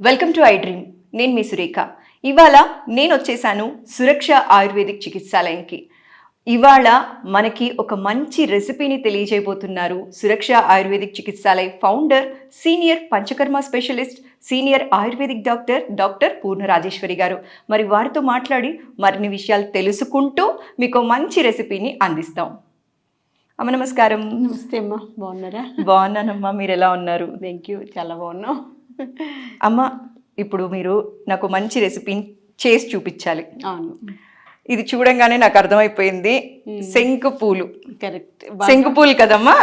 Welcome to I dream నేను మీ సురేఖ. ఇవాళ నేను వచ్చేసాను సురక్ష ఆయుర్వేదిక్ చికిత్సాలయంకి. ఇవాళ మనకి ఒక మంచి రెసిపీని తెలియజేయబోతున్నారు Suraksha Ayurvedic Chikitsalaya founder senior panchakarma specialist senior Ayurvedic doctor doctor Purna Rajeshwari గారు. మరి వారితో మాట్లాడి మరిన్ని విషయాలు తెలుసుకుంటూ మీకు మంచి రెసిపీని అందిస్తాం. అమ్మ నమస్కారం. నమస్తే అమ్మా. బాగున్నారా? బాగున్నానమ్మా. మీరు ఎలా ఉన్నారు? థ్యాంక్ యూ చాలా బాగున్నాం. అమ్మ ఇప్పుడు మీరు నాకు మంచి రెసిపీని చేసి చూపించాలి. అవును. ఇది చూడంగానే నాకు అర్థమైపోయింది. శంకు పూలు. కరెక్ట్ శంకు పూలు కదమ్మా?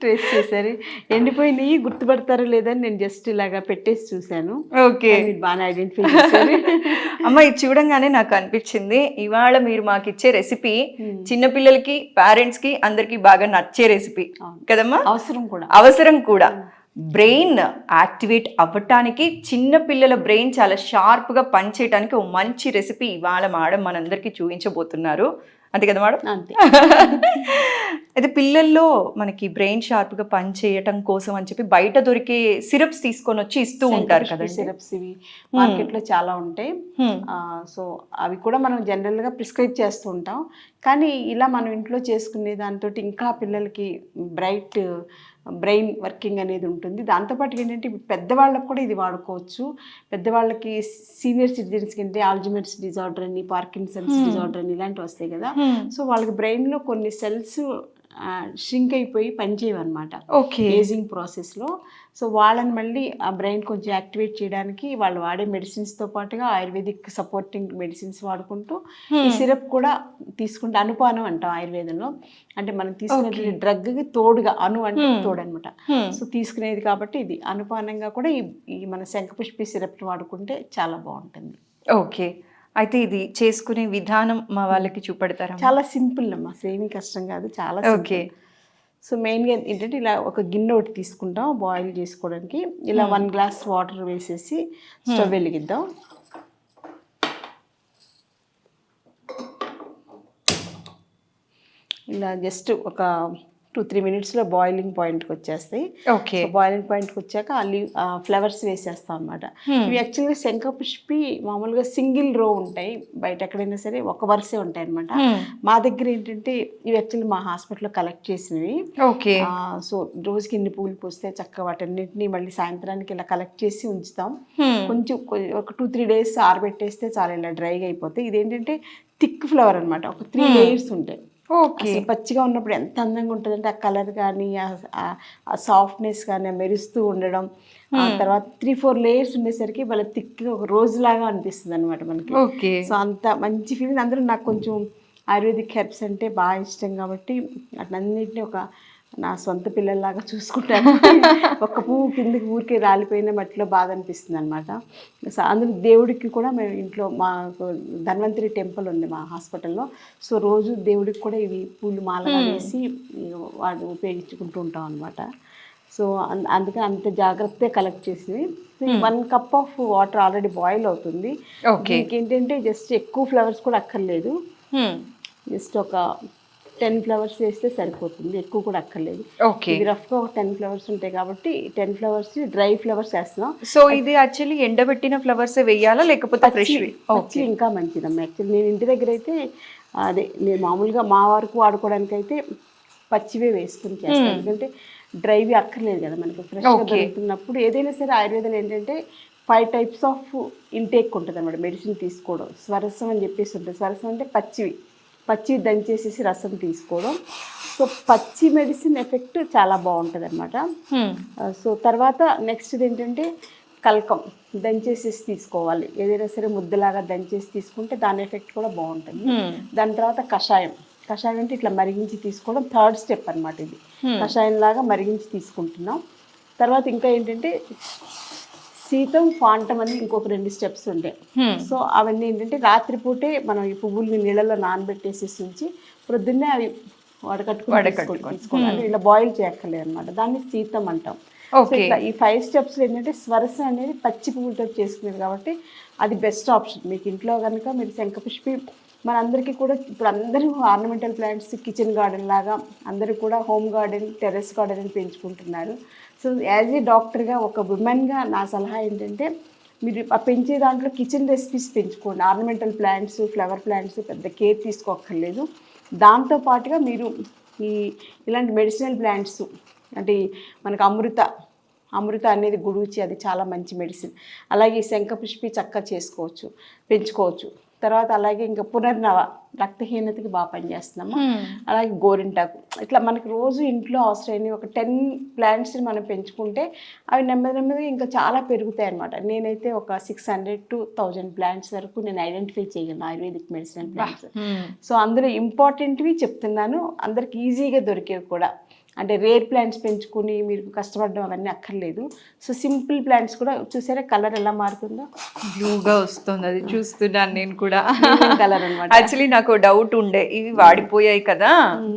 ట్రేస్ చేశారు. ఎండిపోయినాయి గుర్తుపడతారో లేదని నేను జస్ట్ ఇలాగా పెట్టేసి చూశాను. ఓకే. మీరు బాగా ఐడెంటిఫై చేశారు. అమ్మ ఇది చూడంగానే నాకు అనిపించింది. ఇవాళ మీరు మాకు ఇచ్చే రెసిపీ చిన్నపిల్లలకి పేరెంట్స్కి అందరికి బాగా నచ్చే రెసిపీ. కదమ్మా? అవసరం కూడా. అవసరం కూడా. బ్రెయిన్ యాక్టివేట్ అవ్వటానికి చిన్న పిల్లల బ్రెయిన్ చాలా షార్ప్గా పనిచేయడానికి ఒక మంచి రెసిపీ ఇవాళ మేడం మనందరికీ చూపించబోతున్నారు. అంతే కదా మేడం? అంతే. అయితే పిల్లల్లో మనకి బ్రెయిన్ షార్ప్గా పనిచేయటం కోసం అని చెప్పి బయట దొరికే సిరప్స్ తీసుకొని వచ్చి ఇస్తూ ఉంటారు కదండి. సిరప్స్ ఇవి మార్కెట్లో చాలా ఉంటాయి. సో అవి కూడా మనం జనరల్గా ప్రిస్క్రైబ్ చేస్తూ ఉంటాం. కానీ ఇలా మనం ఇంట్లో చేసుకునే దాంతో ఇంకా పిల్లలకి బ్రైట్ బ్రెయిన్ వర్కింగ్ అనేది ఉంటుంది. దాంతోపాటు ఏంటంటే పెద్దవాళ్ళకి కూడా ఇది వాడుకోవచ్చు. పెద్దవాళ్ళకి సీనియర్ సిటిజన్స్కి అంటే ఆల్జిమెట్స్ డిజార్డర్ అని పార్కిన్సన్స్ డిజార్డర్ అని ఇలాంటివి వస్తాయి కదా. సో వాళ్ళకి బ్రెయిన్లో కొన్ని సెల్స్ షింక్ అయిపోయి పనిచేయవన్నమాట. ఓకే. ఏజింగ్ ప్రాసెస్లో సో వాళ్ళని మళ్ళీ ఆ బ్రెయిన్ కొంచెం యాక్టివేట్ చేయడానికి వాళ్ళు వాడే మెడిసిన్స్తో పాటుగా ఆయుర్వేదిక్ సపోర్టింగ్ మెడిసిన్స్ వాడుకుంటూ ఈ సిరప్ కూడా తీసుకుంటే అనుపానం అంటాం ఆయుర్వేదంలో. అంటే మనం తీసుకునే డ్రగ్కి తోడుగా అను అంటే తోడు అనమాట సో తీసుకునేది కాబట్టి ఇది. అనుపానంగా కూడా ఈ ఈ మన శంఖపుష్పి సిరప్ని వాడుకుంటే చాలా బాగుంటుంది. ఓకే. అయితే ఇది చేసుకునే విధానం మా వాళ్ళకి చూపెడతారా? చాలా సింపుల్ అమ్మా ఏమీ కష్టం కాదు. చాలా ఓకే. సో మెయిన్గా ఏంటంటే ఇలా ఒక గిన్నె ఒకటి తీసుకుంటాం బాయిల్ చేసుకోవడానికి. ఇలా వన్ గ్లాస్ వాటర్ వేసేసి స్టవ్ వెలిగిద్దాం. ఇలా జస్ట్ ఒక టూ త్రీ మినిట్స్లో బాయిలింగ్ పాయింట్కి వచ్చేస్తాయి ఓకే బాయిలింగ్ పాయింట్కి వచ్చాక లీవ్ ఫ్లవర్స్ వేసేస్తాం అనమాట ఇవి యాక్చువల్గా శంఖపుష్పి మామూలుగా సింగిల్ రో ఉంటాయి. బయట ఎక్కడైనా సరే ఒక వరుసే ఉంటాయి అనమాట మా దగ్గర ఏంటంటే ఇవి యాక్చువల్లీ మా హాస్పిటల్లో కలెక్ట్ చేసినవి. ఓకే. సో రోజుకి ఇన్ని పూలు పూస్తే చక్కగా వాటన్నిటిని మళ్ళీ సాయంత్రానికి ఇలా కలెక్ట్ చేసి ఉంచుతాం. కొంచెం ఒక టూ త్రీ డేస్ ఆరబెట్టేస్తే చాలా ఇలా డ్రైగా అయిపోతాయి. ఇదేంటంటే థిక్ ఫ్లవర్ అన్నమాట. ఒక త్రీ లేయర్స్ ఉంటాయి. ఓకే. పచ్చిగా ఉన్నప్పుడు ఎంత అందంగా ఉంటుందంటే ఆ కలర్ కానీ ఆ సాఫ్ట్నెస్ కానీ ఆ మెరుస్తూ ఉండడం. ఆ తర్వాత త్రీ ఫోర్ లేయర్స్ ఉండేసరికి వాళ్ళ థిక్గా ఒక రోజులాగా అనిపిస్తుంది అనమాట మనకి. ఓకే. సో అంత మంచి ఫీలింగ్ అందరూ నాకు కొంచెం ఆయుర్వేదిక్ హెర్బ్స్ అంటే బాగా ఇష్టం కాబట్టి అట్లన్నింటినీ ఒక నా సొంత పిల్లల్లాగా చూసుకుంటాను. ఒక్క పువ్వు కిందకి ఊరికే రాలిపోయిన మట్టిలో బాధ అనిపిస్తుంది అనమాట అందులో దేవుడికి కూడా మేము ఇంట్లో మాకు ధన్వంతరి టెంపుల్ ఉంది మా హాస్పిటల్లో. సో రోజు దేవుడికి కూడా ఇవి పూలు మాలగా వేసి వాడు ఉపయోగించుకుంటూ ఉంటాం అనమాట సో అందుకని అంత జాగ్రత్తగా కలెక్ట్ చేసింది one cup of water already boil అవుతుంది. ఏంటంటే జస్ట్ ఎక్కువ ఫ్లవర్స్ కూడా అక్కర్లేదు. జస్ట్ ఒక టెన్ ఫ్లవర్స్ వేస్తే సరిపోతుంది. ఎక్కువ కూడా అక్కర్లేదు. ఓకే రఫ్గా ఒక టెన్ ఫ్లవర్స్ ఉంటాయి కాబట్టి టెన్ ఫ్లవర్స్ డ్రై ఫ్లవర్స్ వేస్తున్నాం. సో ఇది యాక్చువల్లీ ఎండబెట్టిన ఫ్లవర్స్ వేయాలా? లేకపోతే ఫ్రెష్ పచ్చి ఇంకా మంచిదమ్మా. యాక్చువల్లీ నేను ఇంటి దగ్గర అయితే అదే నేను మామూలుగా మా వరకు వాడుకోవడానికి అయితే పచ్చివే వేసుకుని చేస్తాను. ఎందుకంటే డ్రైవి అక్కర్లేదు కదా మనకి. ఫ్రెష్గా దొరుకుతున్నప్పుడు ఏదైనా సరే ఆయుర్వేదం ఏంటంటే ఫైవ్ టైప్స్ ఆఫ్ ఇంటేక్ ఉంటుంది అనమాట మెడిసిన్ తీసుకోవడం. స్వరసం అని చెప్పేసి ఉంటుంది. స్వరసం అంటే పచ్చివి. పచ్చి దంచేసేసి రసం తీసుకోవడం. సో పచ్చి మెడిసిన్ ఎఫెక్ట్ చాలా బాగుంటుంది అనమాట సో తర్వాత నెక్స్ట్ ఏంటంటే కల్కం దంచేసేసి తీసుకోవాలి. ఏదైనా సరే ముద్దలాగా దంచేసి తీసుకుంటే దాని ఎఫెక్ట్ కూడా బాగుంటుంది. దాని తర్వాత కషాయం. కషాయం అంటే ఇట్లా మరిగించి తీసుకోవడం థర్డ్ స్టెప్ అన్నమాట ఇది. కషాయం లాగా మరిగించి తీసుకుంటున్నాం. తర్వాత ఇంకా ఏంటంటే శీతం ఫాంటం అని ఇంకొక రెండు స్టెప్స్ ఉంటాయి. సో అవన్నీ ఏంటంటే రాత్రిపూటే మనం ఈ పువ్వుల్ని నీళ్ళలో నానబెట్టేసేసి ఉంచి ప్రొద్దున్నే అవి వడకట్టుకుని తీసుకోవాలి ఇలా బాయిల్ చేయక్కర్లేదు అనమాట దాన్ని శీతం అంటాం. ఇట్లా ఈ ఫైవ్ స్టెప్స్ ఏంటంటే స్వరస అనేది పచ్చి పువ్వులతో చేసుకునేది కాబట్టి అది బెస్ట్ ఆప్షన్ మీకు ఇంట్లో కనుక మీరు శంఖపుష్పి మనందరికీ కూడా ఇప్పుడు అందరూ ఆర్నమెంటల్ ప్లాంట్స్ కిచెన్ గార్డెన్ లాగా అందరూ కూడా హోమ్ గార్డెన్ టెర్రస్ గార్డెన్ అని పెంచుకుంటున్నారు. సో యాజ్ ఏ డాక్టర్గా ఒక ఉమెన్గా నా సలహా ఏంటంటే మీరు ఆ పెంచే దాంట్లో కిచెన్ రెసిపీస్ పెంచుకోండి. ఆర్నమెంటల్ ప్లాంట్స్ ఫ్లవర్ ప్లాంట్స్ పెద్ద కేర్ తీసుకోక్కర్లేదు. దాంతో పాటుగా మీరు ఈ ఇలాంటి మెడిసినల్ ప్లాంట్స్ అంటే మనకు అమృత అమృత అనేది గురూచి అది చాలా మంచి మెడిసిన్. అలాగే శంఖపుష్పి చక్క చేసుకోవచ్చు పెంచుకోవచ్చు. తర్వాత అలాగే ఇంకా పునర్నవ రక్తహీనతకి బాగా పనిచేస్తున్నాము అలాగే గోరింటాకు. ఇట్లా మనకి రోజు ఇంట్లో అవసరమైన ఒక టెన్ ప్లాంట్స్ని మనం పెంచుకుంటే అవి నెమ్మది నెమ్మదిగా ఇంకా చాలా పెరుగుతాయి అనమాట నేనైతే ఒక six hundred to thousand plants వరకు నేను ఐడెంటిఫై చేయగలను ఆయుర్వేదిక్ మెడిసిన్ ప్లాంట్స్. సో అందులో ఇంపార్టెంట్వి చెప్తున్నాను. అందరికి ఈజీగా దొరికేవి కూడా. అంటే రేర్ ప్లాంట్స్ పెంచుకుని మీరు కష్టపడడం అవన్నీ అక్కర్లేదు. సో సింపుల్ ప్లాంట్స్ కూడా చూసారా కలర్ ఎలా మారుతుందో? బ్లూగా వస్తుంది అది చూస్తున్నాను నేను కూడా. కలర్ అనమాట యాక్చువల్లీ నాకు డౌట్ ఉండే ఇవి వాడిపోయాయి కదా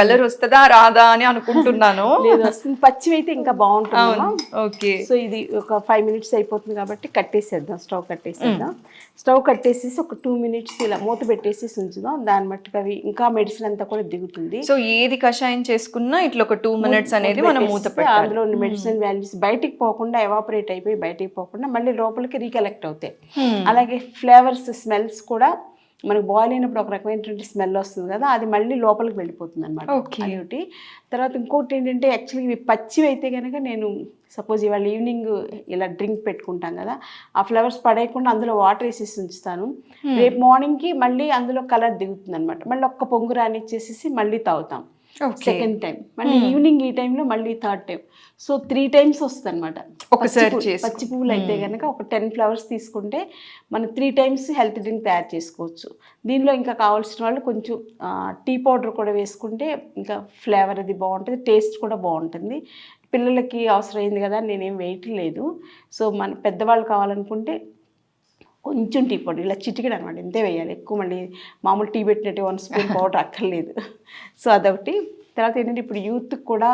కలర్ వస్తుందా రాదా అని అనుకుంటున్నాను. వస్తుంది. పచ్చివి అయితే ఇంకా బాగుంటుంది ఓకే. సో ఇది ఒక ఫైవ్ మినిట్స్ అయిపోతుంది కాబట్టి కట్టేసేద్దాం స్టవ్ కట్టేసేద్దాం. స్టవ్ కట్టేసేసి ఒక టూ మినిట్స్ ఇలా మూత పెట్టేసి ఉంచుదాం. దాన్ని మట్టుకు అవి ఇంకా మెడిసిన్ అంతా కూడా దిగుతుంది. సో ఏది కషాయం చేసుకున్నా ఇట్లా ఒక టూ మినిట్స్ అనేది మనం మూత పెట్టాలి. అందులో మెడిసిన్ వాల్యూస్ బయటికి పోకుండా ఎవాపరేట్ అయిపోయి బయటికి పోకుండా మళ్ళీ లోపలికి రీకలెక్ట్ అవుతాయి. Hmm. అలాగే ఫ్లేవర్స్ స్మెల్స్ కూడా మనకు బాయిల్ అయినప్పుడు ఒక రకమైనటువంటి స్మెల్ వస్తుంది కదా అది మళ్ళీ లోపలికి వెళ్ళిపోతుంది అనమాట. అదొకటి. తర్వాత ఇంకోటి ఏంటంటే యాక్చువల్లీ ఇవి పచ్చివి అయితే కనుక నేను సపోజ్ ఇవాళ ఈవినింగ్ ఇలా డ్రింక్ పెట్టుకుంటాం కదా ఆ ఫ్లవర్స్ పడేయకుండా అందులో వాటర్ వేసేసి ఉంచుతాను. రేపు మార్నింగ్కి మళ్ళీ అందులో కలర్ దిగుతుంది అనమాట మళ్ళీ ఒక్క పొంగు రానిచ్చేసేసి మళ్ళీ తాగుతాం. సెకండ్ టైం మళ్ళీ ఈవినింగ్ ఈ టైంలో మళ్ళీ third time so three times వస్తుంది అనమాట ఒకసారి పచ్చి. పువ్వులు అయితే కనుక ఒక టెన్ ఫ్లవర్స్ తీసుకుంటే మనం త్రీ టైమ్స్ హెల్త్ డ్రింక్ తయారు చేసుకోవచ్చు. దీనిలో ఇంకా కావాల్సిన వాళ్ళు కొంచెం టీ పౌడర్ కూడా వేసుకుంటే ఇంకా ఫ్లేవర్ అది బాగుంటుంది టేస్ట్ కూడా బాగుంటుంది. పిల్లలకి అవసరమైంది కదా నేనేం వేయట్లేదు సో మన పెద్దవాళ్ళు కావాలనుకుంటే కొంచెం టీ పౌడర్ ఇలా చిటికెడు అనమాట. ఇంతే వేయాలి. ఎక్కువ మళ్ళీ మామూలు టీ పెట్టినట్టు వన్ స్పూన్ పౌడర్ అక్కర్లేదు. సో అదొకటి. తర్వాత ఏంటంటే ఇప్పుడు యూత్కి కూడా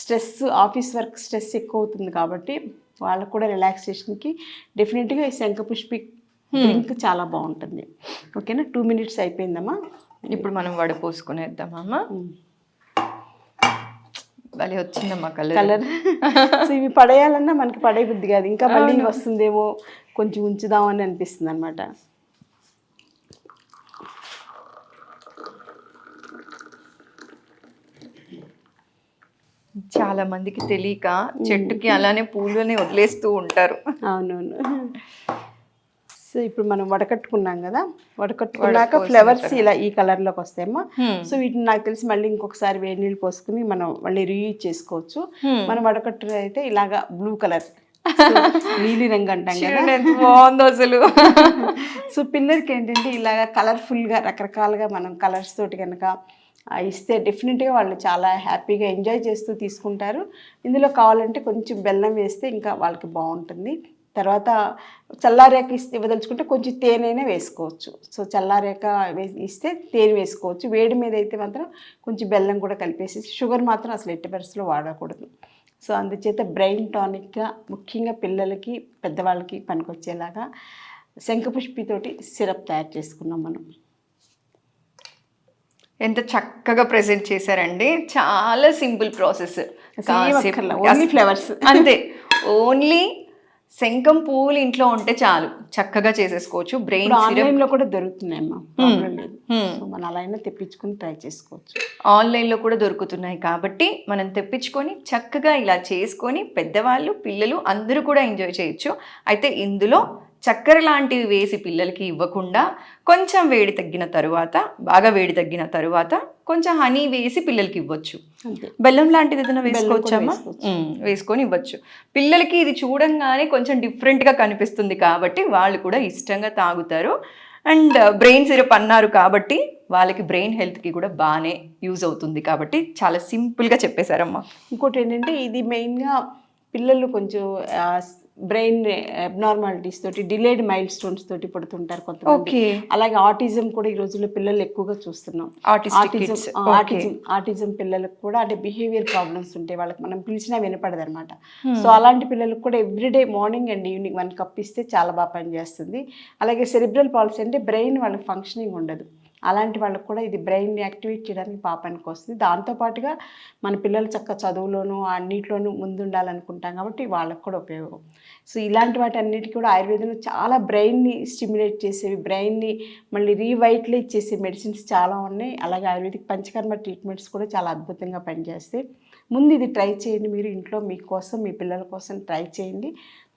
స్ట్రెస్ ఆఫీస్ వర్క్ స్ట్రెస్ ఎక్కువ అవుతుంది కాబట్టి వాళ్ళకు కూడా రిలాక్సేషన్కి డెఫినెట్గా ఈ శంఖపుష్పి డ్రింక్ చాలా బాగుంటుంది. ఓకేనా? టూ మినిట్స్ అయిపోయిందమ్మా. ఇప్పుడు మనం వడపోసుకునేద్దామమ్మా భలే వచ్చిందమ్మా కలర్. కలర్. సో ఇవి పడేయాలన్నా మనకి పడే బుద్ధి కాదు. ఇంకా మళ్ళీ వస్తుందేమో కొంచెం ఉంచుదామని అనిపిస్తుంది అనమాట చాలా మందికి తెలియక చెట్టుకి అలానే పూలని వదిలేస్తూ ఉంటారు. అవునవును. సో ఇప్పుడు మనం వడకట్టుకున్నాం కదా వడకట్టుకున్నాక ఫ్లవర్స్ ఇలా ఈ కలర్లోకి వస్తాయమ్మా. సో వీటిని నాకు తెలిసి మళ్ళీ ఇంకొకసారి వేడి నీళ్ళు పోసుకుని మనం మళ్ళీ రీయూజ్ చేసుకోవచ్చు. మనం వడకట్టు అయితే ఇలాగా బ్లూ కలర్ నీలి రంగు అంటాం కదా. చూడండి ఎంత బాగుందో అసలు. సో పిల్లలకి ఏంటంటే ఇలాగా కలర్ఫుల్గా రకరకాలుగా మనం కలర్స్ తోటి కనుక ఇస్తే డెఫినెట్గా వాళ్ళు చాలా హ్యాపీగా ఎంజాయ్ చేస్తూ తీసుకుంటారు. ఇందులో కావాలంటే కొంచెం బెల్లం వేస్తే ఇంకా వాళ్ళకి బాగుంటుంది. తర్వాత చల్లారేక ఇస్తే ఇవ్వదలుచుకుంటే కొంచెం తేనెనే వేసుకోవచ్చు. సో చల్లారేక ఇస్తే తేనె వేసుకోవచ్చు. వేడి మీద అయితే మాత్రం కొంచెం బెల్లం కూడా కలిపేసి షుగర్ మాత్రం అసలు ఎట్టి పరిస్థితుల్లో వాడకూడదు. సో అందుచేత బ్రెయిన్ టానిక్గా ముఖ్యంగా పిల్లలకి పెద్దవాళ్ళకి పనికొచ్చేలాగా శంఖపుష్పితోటి సిరప్ తయారు చేసుకున్నాం మనం. ఎంత చక్కగా ప్రెజెంట్ చేశారండి. చాలా సింపుల్ ప్రాసెస్. Only flavours. అంతే. ఓన్లీ శంఖం పువ్వులు ఇంట్లో ఉంటే చాలు. చక్కగా చేసేసుకోవచ్చు. బ్రెయిన్ ఆన్లైన్లో కూడా దొరుకుతున్నాయమ్మా. సో మనం అలా అయినా తెప్పించుకుని ట్రై చేసుకోవచ్చు. ఆన్లైన్లో కూడా దొరుకుతున్నాయి కాబట్టి మనం తెప్పించుకొని చక్కగా ఇలా చేసుకొని పెద్దవాళ్ళు పిల్లలు అందరూ కూడా ఎంజాయ్ చేయొచ్చు. అయితే ఇందులో చక్కెర లాంటివి వేసి పిల్లలకి ఇవ్వకుండా కొంచెం వేడి తగ్గిన తరువాత బాగా వేడి తగ్గిన తరువాత కొంచెం హనీ వేసి పిల్లలకి ఇవ్వచ్చు. బెల్లం లాంటిది ఏదైనా వేసుకోవచ్చమ్మా వేసుకొని ఇవ్వచ్చు. పిల్లలకి ఇది చూడంగానే కొంచెం డిఫరెంట్గా కనిపిస్తుంది కాబట్టి వాళ్ళు కూడా ఇష్టంగా తాగుతారు. అండ్ బ్రెయిన్ సిరప్ అన్నారు కాబట్టి వాళ్ళకి బ్రెయిన్ హెల్త్కి కూడా బాగానే యూజ్ అవుతుంది కాబట్టి చాలా సింపుల్గా చెప్పేశారమ్మా. ఇంకోటి ఏంటంటే ఇది మెయిన్గా పిల్లలు కొంచెం బ్రెయిన్ అబ్నార్మాలిటీస్ తోటి డిలేడ్ మైల్ స్టోన్స్ తోటి పడుతుంటారు కొంతమంది. అలాగే ఆటిజం కూడా ఈ రోజుల్లో పిల్లలు ఎక్కువగా చూస్తున్నాం. ఆటిజం ఆటిజం ఆటిజం పిల్లలకు కూడా అంటే బిహేవియర్ ప్రాబ్లమ్స్ ఉంటాయి. వాళ్ళకి మనం పిలిచినా వినపడదు అనమాట సో అలాంటి పిల్లలకు కూడా everyday morning and evening one cup ఇస్తే చాలా బాగా పనిచేస్తుంది. అలాగే సెరిబ్రల్ పాలసీ అంటే బ్రెయిన్ వాళ్ళకి ఫంక్షనింగ్ ఉండదు. అలాంటి వాళ్ళకి కూడా ఇది బ్రెయిన్ని యాక్టివేట్ చేయడానికి పాపానికి వస్తుంది. దాంతోపాటుగా మన పిల్లలు చక్క చదువులోనూ అన్నిట్లోనూ ముందుండాలనుకుంటాం కాబట్టి వాళ్ళకి కూడా ఉపయోగం. సో ఇలాంటి వాటి అన్నిటికీ కూడా ఆయుర్వేదంలో చాలా బ్రెయిన్ని స్టిమ్యులేట్ చేసేవి బ్రెయిన్ని మళ్ళీ రీవైటలైజ్ చేసే మెడిసిన్స్ చాలా ఉన్నాయి. అలాగే ఆయుర్వేదిక్ పంచకర్మ ట్రీట్మెంట్స్ కూడా చాలా అద్భుతంగా పనిచేస్తాయి. ముందు ఇది ట్రై చేయండి మీరు ఇంట్లో మీకోసం మీ పిల్లల కోసం ట్రై చేయండి.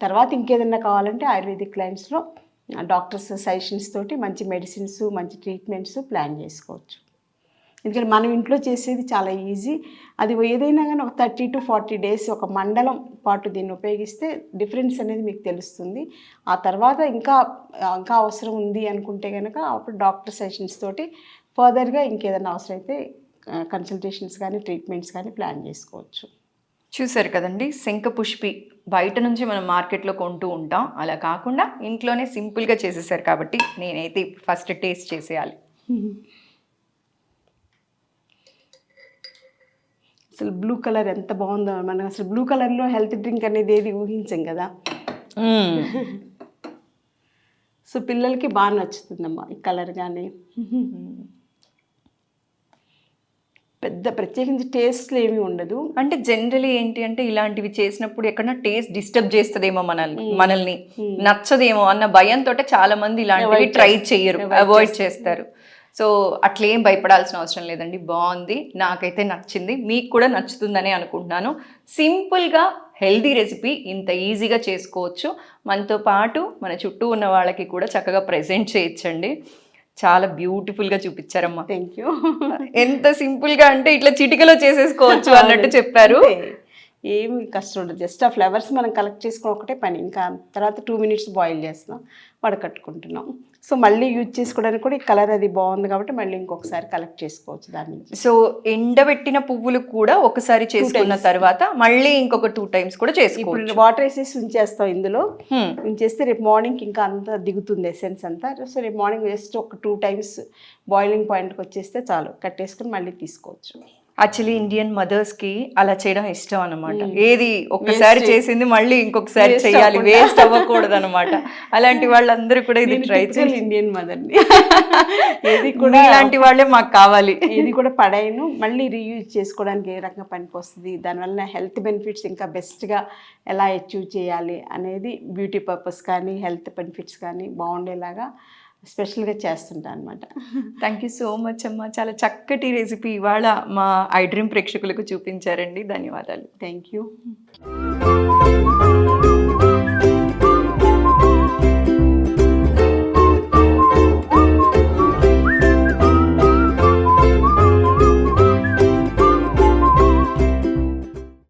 తర్వాత ఇంకేదన్నా కావాలంటే ఆయుర్వేదిక్ క్లైంట్స్లో డాక్టర్స్ సజెషన్స్ తోటి మంచి మెడిసిన్స్ మంచి ట్రీట్మెంట్స్ ప్లాన్ చేసుకోవచ్చు. ఎందుకంటే మనం ఇంట్లో చేసేది చాలా ఈజీ. అది ఏదైనా కానీ ఒక థర్టీ టు ఫార్టీ డేస్ ఒక మండలం పాటు దీన్ని ఉపయోగిస్తే డిఫరెన్స్ అనేది మీకు తెలుస్తుంది. ఆ తర్వాత ఇంకా ఇంకా అవసరం ఉంది అనుకుంటే కనుక అప్పుడు డాక్టర్ సెషన్స్ తోటి ఫర్దర్గా ఇంకేదైనా అవసరం అయితే కన్సల్టేషన్స్ కానీ ట్రీట్మెంట్స్ కానీ ప్లాన్ చేసుకోవచ్చు. చూసారు కదండి శంఖపుష్పి బయట నుంచి మనం మార్కెట్లో కొంటూ ఉంటాం. అలా కాకుండా ఇంట్లోనే సింపుల్గా చేసేసారు కాబట్టి నేనైతే ఫస్ట్ టేస్ట్ చేసేయాలి. అసలు బ్లూ కలర్ ఎంత బాగుందో మనం అసలు బ్లూ కలర్లో హెల్త్ డ్రింక్ అనేది ఏది ఊహించం కదా. సో పిల్లలకి బాగా నచ్చుతుందమ్మా ఈ కలర్ కానీ. పెద్ద ప్రత్యేకించి టేస్ట్లు ఏమీ ఉండదు. అంటే జనరలీ ఏంటి అంటే ఇలాంటివి చేసినప్పుడు ఎక్కడన్నా టేస్ట్ డిస్టర్బ్ చేస్తుందేమో మనల్ని. మనల్ని నచ్చదేమో అన్న భయంతో చాలా మంది ఇలాంటివి ట్రై చెయ్యరు అవాయిడ్ చేస్తారు. సో అట్లేం భయపడాల్సిన అవసరం లేదండి. బాగుంది. నాకైతే నచ్చింది. మీకు కూడా నచ్చుతుందని అనుకుంటున్నాను. సింపుల్గా హెల్దీ రెసిపీ ఇంత ఈజీగా చేసుకోవచ్చు. మనతో పాటు మన చుట్టూ ఉన్న వాళ్ళకి కూడా చక్కగా ప్రజెంట్ చేయొచ్చండి. చాలా బ్యూటిఫుల్గా చూపించారమ్మా. థ్యాంక్ యూ ఎంత సింపుల్గా అంటే ఇట్లా చిటికలో చేసేసుకోవచ్చు అన్నట్టు చెప్పారు. ఏమి కష్టం ఉండదు. జస్ట్ ఆ ఫ్లవర్స్ మనం కలెక్ట్ చేసుకుని ఒకటే పని. ఇంకా తర్వాత టూ మినిట్స్ బాయిల్ చేస్తున్నాం. వడకట్టుకుంటున్నాం. సో మళ్ళీ యూజ్ చేసుకోవడానికి కూడా ఈ కలర్ అది బాగుంది కాబట్టి మళ్ళీ ఇంకొకసారి కలెక్ట్ చేసుకోవచ్చు దాని నుంచి. సో ఎండబెట్టిన పువ్వులు కూడా ఒకసారి చేసుకున్న తర్వాత మళ్ళీ ఇంకొక టూ టైమ్స్ కూడా చేసుకోవచ్చు. వాటర్ వేసేసి ఉంచేస్తాం ఇందులో. Hmm. ఉంచేస్తే రేపు మార్నింగ్ ఇంకా అంతా దిగుతుంది ఎసెన్స్ అంతా. సో రేపు మార్నింగ్ జస్ట్ ఒక టూ టైమ్స్ బాయిలింగ్ పాయింట్కి వచ్చేస్తే చాలు. కట్టేసుకుని మళ్ళీ తీసుకోవచ్చు. యాక్చువల్లీ ఇండియన్ మదర్స్కి అలా చేయడం ఇష్టం అన్నమాట. ఏది ఒక్కసారి చేసింది మళ్ళీ ఇంకొకసారి చేయాలి. వేస్ట్ అవ్వకూడదు అనమాట అలాంటి వాళ్ళందరూ కూడా ఇది ట్రై చేయాలి ఇండియన్ మదర్ని ఏది కూడా ఇలాంటి వాళ్ళే మాకు కావాలి. ఏది కూడా పడైను మళ్ళీ రీయూజ్ చేసుకోవడానికి ఏ రకంగా పనికి వస్తుంది దానివల్ల హెల్త్ బెనిఫిట్స్ ఇంకా బెస్ట్గా ఎలా అచీవ్ చేయాలి అనేది బ్యూటీ పర్పస్ కానీ హెల్త్ బెనిఫిట్స్ కానీ బాగుండేలాగా స్పెషల్గా చేస్తుంటా అనమాట థ్యాంక్ యూ సో మచ్ అమ్మా. చాలా చక్కటి రెసిపీ ఇవాళ మా ఐ డ్రీమ్ ప్రేక్షకులకు చూపించారండి. ధన్యవాదాలు. Thank you.